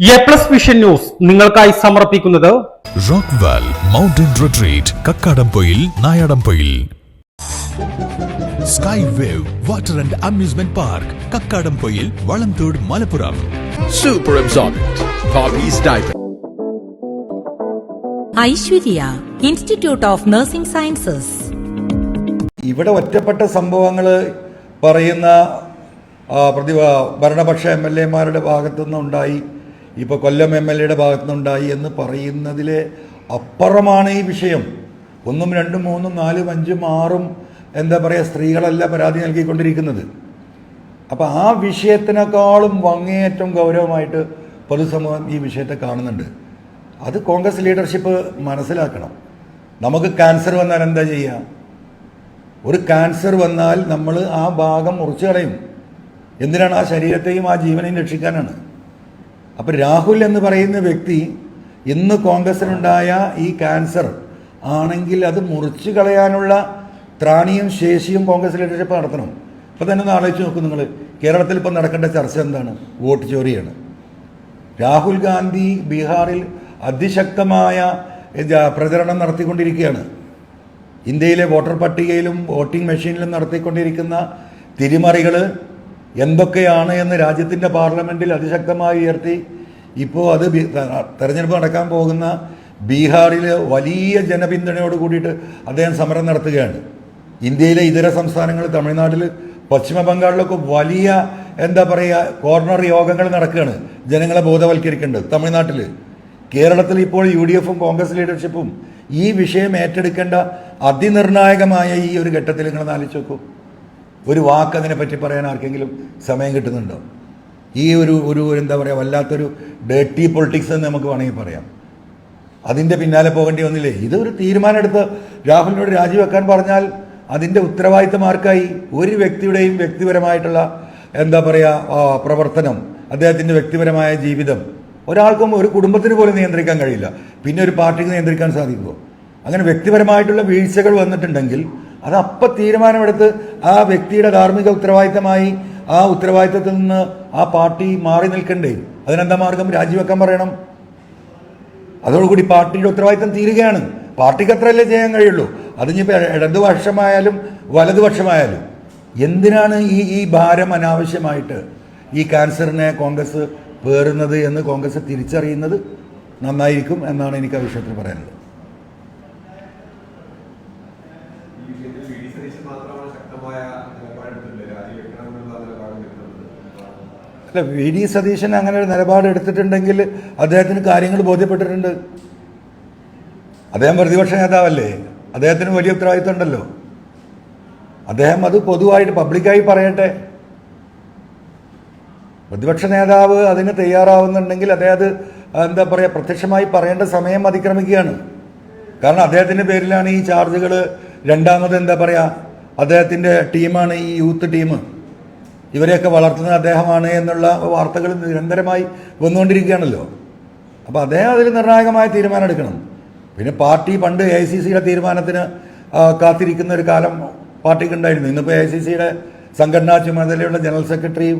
A plus vision news നിങ്ങൾക്കായി സമർപ്പിക്കുന്നത് rockwell mountain retreat Kakkadampoyil Nayadampoyil. Sky wave water and amusement park Kakkadampoyil Valamthode Malappuram. Super. Aishwarya institute of nursing sciences ഇവിടെ ഒറ്റപ്പെട്ട സംഭവങ്ങൾ പറയുന്ന പ്രതിഭ ഭരണപക്ഷ M L എമാരുടെ ഭാഗത്തുനിന്നുണ്ടായി. ഇപ്പോൾ കൊല്ലം M L എയുടെ ഭാഗത്തുനിന്നുണ്ടായി എന്ന് പറയുന്നതിലെ അപ്പുറമാണ് ഈ വിഷയം. ഒന്നും രണ്ടും മൂന്നും നാലും അഞ്ചും ആറും എന്താ പറയുക സ്ത്രീകളല്ല പരാതി നൽകിക്കൊണ്ടിരിക്കുന്നത്. അപ്പോൾ ആ വിഷയത്തിനേക്കാളും വങ്ങേയറ്റം ഗൗരവമായിട്ട് പൊതുസമൂഹം ഈ വിഷയത്തെ കാണുന്നുണ്ട്. അത് കോൺഗ്രസ് ലീഡർഷിപ്പ് മനസ്സിലാക്കണം. നമുക്ക് ക്യാൻസർ വന്നാൽ എന്താ ചെയ്യുക ഒരു ക്യാൻസർ വന്നാൽ നമ്മൾ ആ ഭാഗം മുറിച്ചു കളയും. എന്തിനാണ് ആ ശരീരത്തെയും ആ ജീവനെയും രക്ഷിക്കാനാണ്? അപ്പോൾ രാഹുൽ എന്ന് പറയുന്ന വ്യക്തി ഇന്ന് കോൺഗ്രസിനുണ്ടായ ഈ ക്യാൻസർ ആണെങ്കിൽ അത് മുറിച്ചു കളയാനുള്ള ത്രാണിയും ശേഷിയും കോൺഗ്രസ് ലീഡർഷിപ്പ് നടത്തണം. ഇപ്പോൾ തന്നെ ഒന്ന് ആലോചിച്ച് നോക്കും നിങ്ങൾ കേരളത്തിൽ ഇപ്പോൾ നടക്കേണ്ട ചർച്ച എന്താണ്? വോട്ട് ചോറിയാണ്. രാഹുൽ ഗാന്ധി ബീഹാറിൽ അതിശക്തമായ പ്രചരണം നടത്തിക്കൊണ്ടിരിക്കുകയാണ്. ഇന്ത്യയിലെ വോട്ടർ പട്ടികയിലും വോട്ടിംഗ് മെഷീനിലും നടത്തിക്കൊണ്ടിരിക്കുന്ന തിരിമറികൾ എന്തൊക്കെയാണ് എന്ന് രാജ്യത്തിന്റെ പാർലമെന്റിൽ അതിശക്തമായി ഉയർത്തി. ഇപ്പോൾ അത് തെരഞ്ഞെടുപ്പ് നടക്കാൻ പോകുന്ന ബീഹാറിൽ വലിയ ജനപിന്തുണയോട് കൂടിയിട്ട് അദ്ദേഹം സമരം നടത്തുകയാണ്. ഇന്ത്യയിലെ ഇതര സംസ്ഥാനങ്ങൾ തമിഴ്നാട്ടിൽ പശ്ചിമ ബംഗാളിലൊക്കെ വലിയ എന്താ പറയുക കോർണർ യോഗങ്ങൾ നടക്കുകയാണ്. ജനങ്ങളെ ബോധവൽക്കരിക്കേണ്ടത് തമിഴ്നാട്ടിൽ. കേരളത്തിൽ ഇപ്പോൾ യു ഡി എഫും കോൺഗ്രസ് ലീഡർഷിപ്പും ഈ വിഷയം ഏറ്റെടുക്കേണ്ട അതിനിർണായകമായ ഈ ഒരു ഘട്ടത്തിൽ നിങ്ങൾ ആലോചിച്ച് നോക്കൂ. ഒരു വാക്ക് അതിനെപ്പറ്റി പറയാൻ ആർക്കെങ്കിലും സമയം കിട്ടുന്നുണ്ടോ? ഈ ഒരു ഒരു എന്താ പറയുക വല്ലാത്തൊരു ഡേർട്ടി പൊളിറ്റിക്സ് എന്ന് നമുക്ക് വേണമെങ്കിൽ പറയാം. അതിന്റെ പിന്നാലെ പോകേണ്ടി വന്നില്ലേ? ഇതൊരു തീരുമാനമെടുത്ത് രാഹുലിനോട് രാജിവെക്കാൻ പറഞ്ഞാൽ അതിന്റെ ഉത്തരവാദിത്തമാർക്കായി ഒരു വ്യക്തിയുടെയും വ്യക്തിപരമായിട്ടുള്ള എന്താ പറയുക പ്രവർത്തനം അദ്ദേഹത്തിന്റെ വ്യക്തിപരമായ ജീവിതം ഒരാൾക്കും ഒരു കുടുംബത്തിന് പോലും നിയന്ത്രിക്കാൻ കഴിയില്ല. പിന്നെ ഒരു പാർട്ടിക്ക് നിയന്ത്രിക്കാൻ സാധിക്കുമോ അങ്ങനെ വ്യക്തിപരമായിട്ടുള്ള വീഴ്ചകൾ വന്നിട്ടുണ്ടെങ്കിൽ അത് അപ്പം തീരുമാനമെടുത്ത് ആ വ്യക്തിയുടെ ധാർമ്മിക ഉത്തരവാദിത്തമായി ആ ഉത്തരവാദിത്തത്തിൽ നിന്ന് ആ പാർട്ടി മാറി നിൽക്കണ്ടേ? അതിനെന്താ മാർഗം? രാജിവെക്കാൻ പറയണം. അതോടുകൂടി പാർട്ടിയുടെ ഉത്തരവാദിത്തം തീരുകയാണ്. പാർട്ടിക്ക് അത്രയല്ലേ ചെയ്യാൻ കഴിയുള്ളൂ. അതിനിപ്പോൾ ഇടതുപക്ഷമായാലും വലതുപക്ഷമായാലും എന്തിനാണ് ഈ ഈ ഭാരം അനാവശ്യമായിട്ട് ഈ ക്യാൻസറിനെ കോൺഗ്രസ് പേറുന്നത് എന്ന് കോൺഗ്രസ് തിരിച്ചറിയുന്നത്? നന്നായിരിക്കും എന്നാണ് എനിക്ക് ആ വിഷയത്തിൽ പറയാനുള്ളത് ഈ വിഷയത്തിൽ വി ഡി ശക്തമായ അല്ല വി ഡി സതീശൻ അങ്ങനെ ഒരു നിലപാട് എടുത്തിട്ടുണ്ടെങ്കിൽ അദ്ദേഹത്തിന് കാര്യങ്ങൾ ബോധ്യപ്പെട്ടിട്ടുണ്ട്. അദ്ദേഹം പ്രതിപക്ഷ നേതാവല്ലേ? അദ്ദേഹത്തിന് വലിയ ഉത്തരവാദിത്വം ഉണ്ടല്ലോ. അദ്ദേഹം അത് പൊതുവായിട്ട് പബ്ലിക്കായി പറയട്ടെ. പ്രതിപക്ഷ നേതാവ് അതിന് തയ്യാറാവുന്നുണ്ടെങ്കിൽ അദ്ദേഹം അത് എന്താ പറയുക പ്രത്യക്ഷമായി പറയേണ്ട സമയം അതിക്രമിക്കുകയാണ്. കാരണം അദ്ദേഹത്തിന്റെ പേരിലാണ് ഈ ചാർജുകൾ രണ്ടാമത് എന്താ പറയുക അദ്ദേഹത്തിന്റെ ടീമാണ് ഈ യൂത്ത് ടീം. ഇവരെയൊക്കെ വളർത്തുന്നത് അദ്ദേഹമാണ് എന്നുള്ള വാർത്തകൾ നിരന്തരമായി വന്നുകൊണ്ടിരിക്കുകയാണല്ലോ. അപ്പോൾ അദ്ദേഹം അതിൽ നിർണായകമായ തീരുമാനം എടുക്കണം പിന്നെ പാർട്ടി പണ്ട് എ ഐ സി സിയുടെ തീരുമാനത്തിന് കാത്തിരിക്കുന്ന ഒരു കാലം പാർട്ടിക്ക് ഉണ്ടായിരുന്നു. ഇന്നിപ്പോൾ എ ഐ സി സിയുടെ സംഘടനാ ചുമതലയുള്ള ജനറൽ സെക്രട്ടറിയും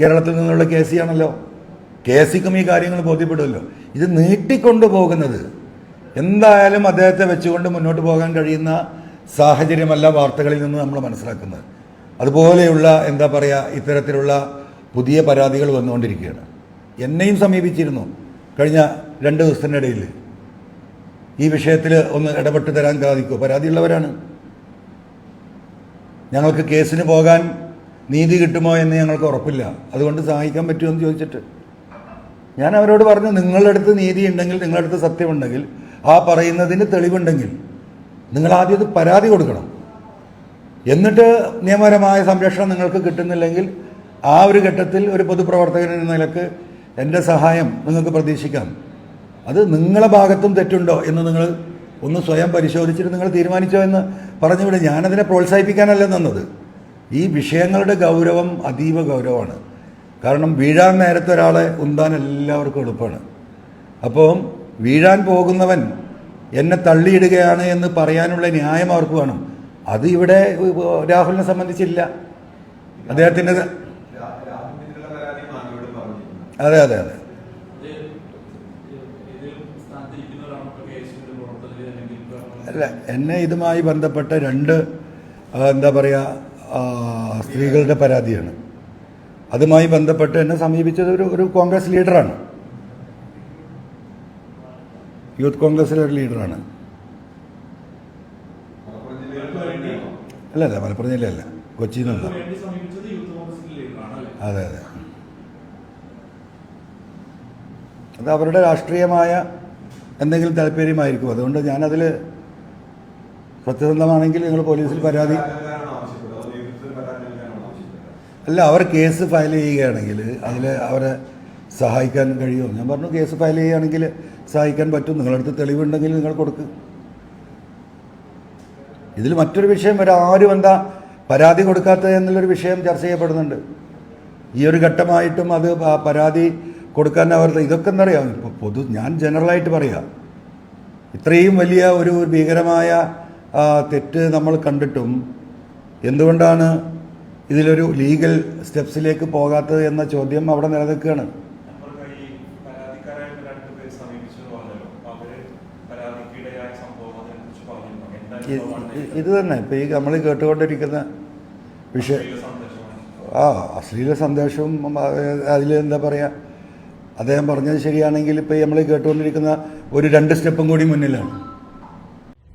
കേരളത്തിൽ നിന്നുള്ള കെ സി ആണല്ലോ. കെ സിക്കും ഈ കാര്യങ്ങൾ ബോധ്യപ്പെടുമല്ലോ. ഇത് നീട്ടിക്കൊണ്ടു പോകുന്നത് എന്തായാലും അദ്ദേഹത്തെ വെച്ചുകൊണ്ട് മുന്നോട്ട് പോകാൻ കഴിയുന്ന സാഹചര്യമല്ല വാർത്തകളിൽ നിന്ന് നമ്മൾ മനസ്സിലാക്കുന്നത്. അതുപോലെയുള്ള എന്താ പറയുക ഇത്തരത്തിലുള്ള പുതിയ പരാതികൾ വന്നുകൊണ്ടിരിക്കുകയാണ്. എന്നെയും സമീപിച്ചിരുന്നു കഴിഞ്ഞ രണ്ട് ദിവസത്തിനിടയിൽ ഈ വിഷയത്തിൽ ഒന്ന് ഇടപെട്ട് തരാൻ സാധിക്കുമോ? പരാതിയുള്ളവരാണ്. ഞങ്ങൾക്ക് കേസിന് പോകാൻ നീതി കിട്ടുമോ എന്ന് ഞങ്ങൾക്ക് ഉറപ്പില്ല. അതുകൊണ്ട് സഹായിക്കാൻ പറ്റുമോ എന്ന് ചോദിച്ചിട്ട്. ഞാൻ അവരോട് പറഞ്ഞു നിങ്ങളുടെ അടുത്ത് നീതി ഉണ്ടെങ്കിൽ നിങ്ങളുടെ അടുത്ത് സത്യമുണ്ടെങ്കിൽ ആ പറയുന്നതിന് തെളിവുണ്ടെങ്കിൽ നിങ്ങൾ ആദ്യം അത് പരാതി കൊടുക്കണം. എന്നിട്ട് നിയമപരമായ സംരക്ഷണം നിങ്ങൾക്ക് കിട്ടുന്നില്ലെങ്കിൽ ആ ഒരു ഘട്ടത്തിൽ ഒരു പൊതുപ്രവർത്തകൻ എന്ന നിലയ്ക്ക് എന്റെ സഹായം നിങ്ങൾക്ക് പ്രതീക്ഷിക്കാം. അത് നിങ്ങളെ ഭാഗത്തും തെറ്റുണ്ടോ എന്ന് നിങ്ങൾ ഒന്ന് സ്വയം പരിശോധിച്ചിട്ട് നിങ്ങൾ തീരുമാനിച്ചോ എന്ന് പറഞ്ഞു പറഞ്ഞുവിടെ. ഞാനതിനെ പ്രോത്സാഹിപ്പിക്കാനല്ല നിന്നത്. ഈ വിഷയങ്ങളുടെ ഗൗരവം അതീവ ഗൗരവമാണ്. കാരണം വീഴാൻ നേരത്തെ ഒരാളെ ഉന്താൻ എല്ലാവർക്കും എളുപ്പമാണ്. അപ്പം വീഴാൻ പോകുന്നവൻ എന്നെ തള്ളിയിടുകയാണ് എന്ന് പറയാനുള്ള ന്യായം അവർക്ക് വേണം. അത് ഇവിടെ രാഹുലിനെ സംബന്ധിച്ചില്ല. അദ്ദേഹത്തിന്റെ അതെ അതെ അതെ. അല്ല എന്നെ ഇതുമായി ബന്ധപ്പെട്ട രണ്ട് എന്താ പറയുക സ്ത്രീകളുടെ പരാതിയാണ്. അതുമായി ബന്ധപ്പെട്ട് എന്നെ സമീപിച്ചത് ഒരു ഒരു കോൺഗ്രസ് ലീഡറാണ്. യൂത്ത് കോൺഗ്രസിലെ ഒരു ലീഡറാണ്? അല്ല അല്ല മലപ്പുറം ജില്ലയല്ല. കൊച്ചിയിൽ നിന്നല്ല. അതെ അതെ. അത് അവരുടെ രാഷ്ട്രീയമായ എന്തെങ്കിലും താല്പര്യമായിരിക്കും. അതുകൊണ്ട് ഞാനതിൽ സത്യസന്ധമാണെങ്കിൽ നിങ്ങൾ പോലീസിൽ പരാതി? അല്ല അവർ കേസ് ഫയൽ ചെയ്യുകയാണെങ്കിൽ അതിൽ അവരെ സഹായിക്കാൻ കഴിയുമോ? ഞാൻ പറഞ്ഞു കേസ് ഫയൽ ചെയ്യുകയാണെങ്കിൽ സഹായിക്കാൻ പറ്റും. നിങ്ങളടുത്ത് തെളിവുണ്ടെങ്കിൽ നിങ്ങൾ കൊടുക്ക്. ഇതിൽ മറ്റൊരു വിഷയം വരെ ആരും എന്താ പരാതി കൊടുക്കാത്തത് എന്നുള്ളൊരു വിഷയം ചർച്ച ചെയ്യപ്പെടുന്നുണ്ട്. ഈ ഒരു ഘട്ടമായിട്ടും അത് പരാതി കൊടുക്കാൻ അവർ ഇതൊക്കെ എന്നറിയാം ഇപ്പോൾ പൊതു ഞാൻ ജനറലായിട്ട് പറയാം. ഇത്രയും വലിയ ഒരു ഭീകരമായ തെറ്റ് നമ്മൾ കണ്ടിട്ടും എന്തുകൊണ്ടാണ് ഇതിലൊരു ലീഗൽ സ്റ്റെപ്സിലേക്ക് പോകാത്തത് എന്ന ചോദ്യം അവിടെ നിലനിൽക്കുകയാണ്. ഇത് തന്നെ. ഇപ്പോൾ ഈ നമ്മൾ കേട്ടുകൊണ്ടിരിക്കുന്ന വിഷയം ആ അശ്ലീല സന്ദേശവും അതിൽ എന്താ പറയുക അദ്ദേഹം പറഞ്ഞത് ശരിയാണെങ്കിൽ ഇപ്പോൾ നമ്മൾ കേട്ടുകൊണ്ടിരിക്കുന്ന ഒരു രണ്ട് സ്റ്റെപ്പും കൂടി മുന്നിലാണ്.